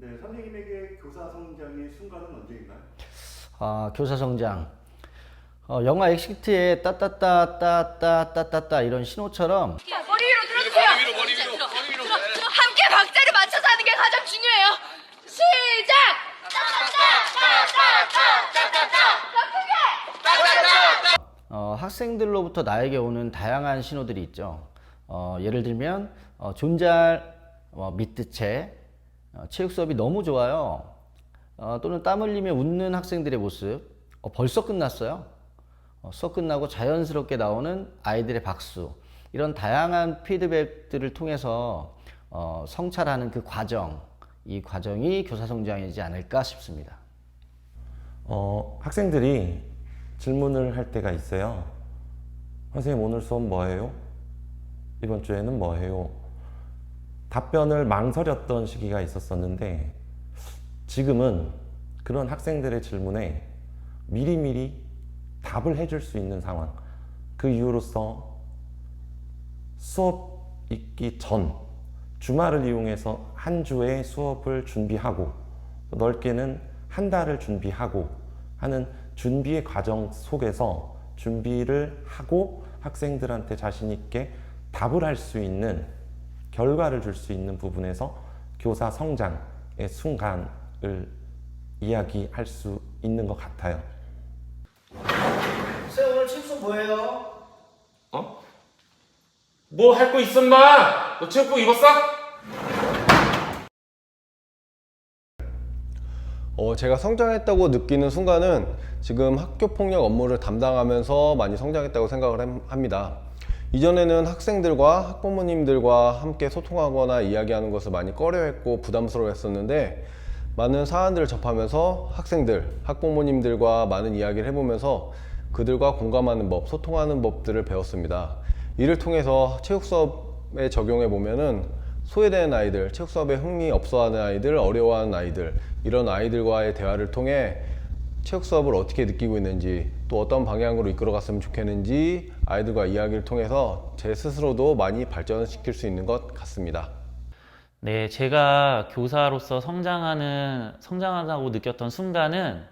네, 선생님에게 교사 성장의 순간은 언제인가요? 아, 교사 성장. 어, 영화 엑시트의 따따따따따따따따 이런 신호처럼 머리 위로 들어주세요. 머리 위로, 머리 위로, 머리 위로. 함께 박자를 맞춰서 하는 게 가장 중요해요. 시작. 어, 학생들로부터 나에게 오는 다양한 신호들이 있죠. 어, 예를 들면 어, 존잘 어, 어, 체육 수업이 너무 좋아요. 어, 또는 땀 흘리며 웃는 학생들의 모습 어, 벌써 끝났어요. 어, 수업 끝나고 자연스럽게 나오는 아이들의 박수 이런 다양한 피드백들을 통해서 어, 성찰하는 그 과정 이 과정이 교사 성장이지 않을까 싶습니다. 어, 학생들이 질문을 할 때가 있어요. 선생님 오늘 수업 뭐예요? 이번 주에는 뭐예요? 답변을 망설였던 시기가 있었었는데 지금은 그런 학생들의 질문에 미리미리 답을 해줄 수 있는 상황. 그 이유로서 수업 있기 전 주말을 이용해서 한 주의 수업을 준비하고 넓게는 한 달을 준비하고 하는 준비의 과정 속에서 준비를 하고 학생들한테 자신 있게 답을 할 수 있는 결과를 줄 수 있는 부분에서 교사 성장의 순간을 이야기할 수 있는 것 같아요. 쌤 오늘 칩스 뭐예요? 어? 뭐 할 거 있어 인마? 너 체육복 입었어? 어, 제가 성장했다고 느끼는 순간은 지금 학교 폭력 업무를 담당하면서 많이 성장했다고 생각을 함- 합니다. 이전에는 학생들과 학부모님들과 함께 소통하거나 이야기하는 것을 많이 꺼려했고 부담스러워했었는데 많은 사안들을 접하면서 학생들, 학부모님들과 많은 이야기를 해보면서 그들과 공감하는 법, 소통하는 법들을 배웠습니다. 이를 통해서 체육 수업에 적용해 보면은 소외되는 아이들, 체육 수업에 흥미 없어하는 아이들, 어려워하는 아이들 이런 아이들과의 대화를 통해 체육 수업을 어떻게 느끼고 있는지 또 어떤 방향으로 이끌어갔으면 좋겠는지 아이들과 이야기를 통해서 제 스스로도 많이 발전시킬 수 있는 것 같습니다. 네, 제가 교사로서 성장하는, 성장하다고 느꼈던 순간은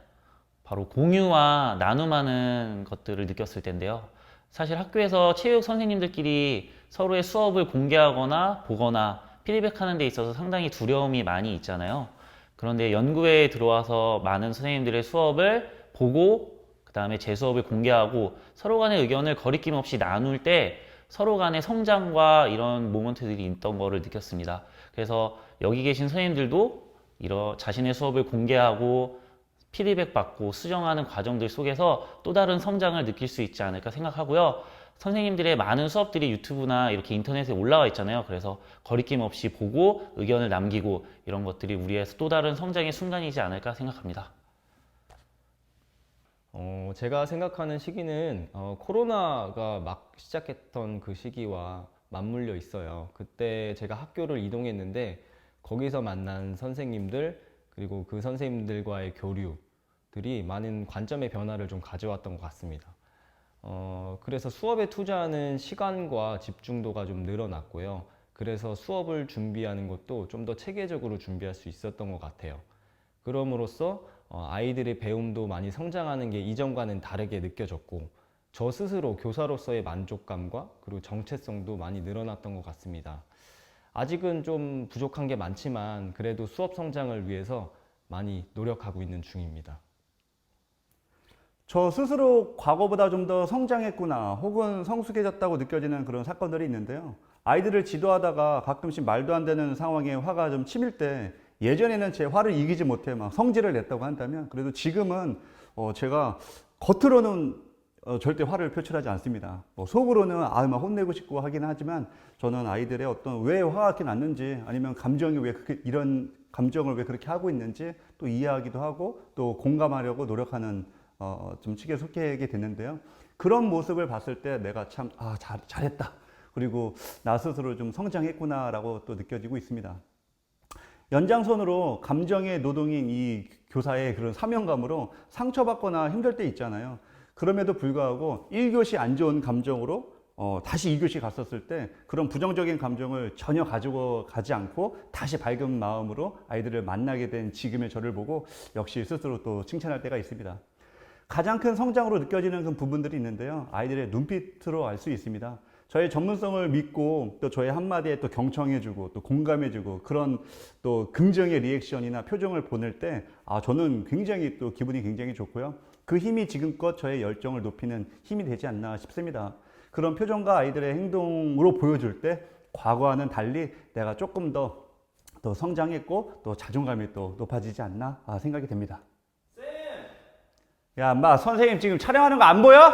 바로 공유와 나눔하는 것들을 느꼈을 텐데요. 사실 학교에서 체육 선생님들끼리 서로의 수업을 공개하거나 보거나 피드백하는 데 있어서 상당히 두려움이 많이 있잖아요. 그런데 연구회에 들어와서 많은 선생님들의 수업을 보고 그 다음에 제 수업을 공개하고 서로 간의 의견을 거리낌 없이 나눌 때 서로 간의 성장과 이런 모먼트들이 있던 거를 느꼈습니다. 그래서 여기 계신 선생님들도 이런 자신의 수업을 공개하고 피드백 받고 수정하는 과정들 속에서 또 다른 성장을 느낄 수 있지 않을까 생각하고요. 선생님들의 많은 수업들이 유튜브나 이렇게 인터넷에 올라와 있잖아요. 그래서 거리낌 없이 보고 의견을 남기고 이런 것들이 우리의 또 다른 성장의 순간이지 않을까 생각합니다. 어, 제가 생각하는 시기는 어, 코로나가 막 시작했던 그 시기와 맞물려 있어요. 그때 제가 학교를 이동했는데 거기서 만난 선생님들 그리고 그 선생님들과의 교류들이 많은 관점의 변화를 좀 가져왔던 것 같습니다. 어, 그래서 수업에 투자하는 시간과 집중도가 좀 늘어났고요. 그래서 수업을 준비하는 것도 좀 더 체계적으로 준비할 수 있었던 것 같아요. 그럼으로써 어, 아이들의 배움도 많이 성장하는 게 이전과는 다르게 느껴졌고 저 스스로 교사로서의 만족감과 그리고 정체성도 많이 늘어났던 것 같습니다. 아직은 좀 부족한 게 많지만 그래도 수업 성장을 위해서 많이 노력하고 있는 중입니다. 저 스스로 과거보다 좀 더 성장했구나 혹은 성숙해졌다고 느껴지는 그런 사건들이 있는데요. 아이들을 지도하다가 가끔씩 말도 안 되는 상황에 화가 좀 치밀 때 예전에는 제 화를 이기지 못해 막 성질을 냈다고 한다면 그래도 지금은 어 제가 겉으로는 어 절대 화를 표출하지 않습니다. 뭐 속으로는 아막 혼내고 싶고 하긴 하지만 저는 아이들의 어떤 왜 화가 이렇게 났는지 아니면 감정이 왜 그렇게 이런 감정을 왜 그렇게 하고 있는지 또 이해하기도 하고 또 공감하려고 노력하는 어, 좀 측에 속하게 됐는데요. 그런 모습을 봤을 때 내가 참, 아, 잘, 잘했다. 그리고 나 스스로 좀 성장했구나라고 또 느껴지고 있습니다. 연장선으로 감정의 노동인 이 교사의 그런 사명감으로 상처받거나 힘들 때 있잖아요. 그럼에도 불구하고 1교시 안 좋은 감정으로 어, 다시 2교시 갔었을 때 그런 부정적인 감정을 전혀 가지고 가지 않고 다시 밝은 마음으로 아이들을 만나게 된 지금의 저를 보고 역시 스스로 또 칭찬할 때가 있습니다. 가장 큰 성장으로 느껴지는 그 부분들이 있는데요. 아이들의 눈빛으로 알 수 있습니다. 저의 전문성을 믿고 또 저의 한마디에 또 경청해주고 또 공감해주고 그런 또 긍정의 리액션이나 표정을 보낼 때 아, 저는 굉장히 또 기분이 굉장히 좋고요. 그 힘이 지금껏 저의 열정을 높이는 힘이 되지 않나 싶습니다. 그런 표정과 아이들의 행동으로 보여줄 때 과거와는 달리 내가 조금 더, 더 성장했고 또 자존감이 또 높아지지 않나 아, 생각이 됩니다. 야, 엄마, 선생님 지금 촬영하는 거 안 보여?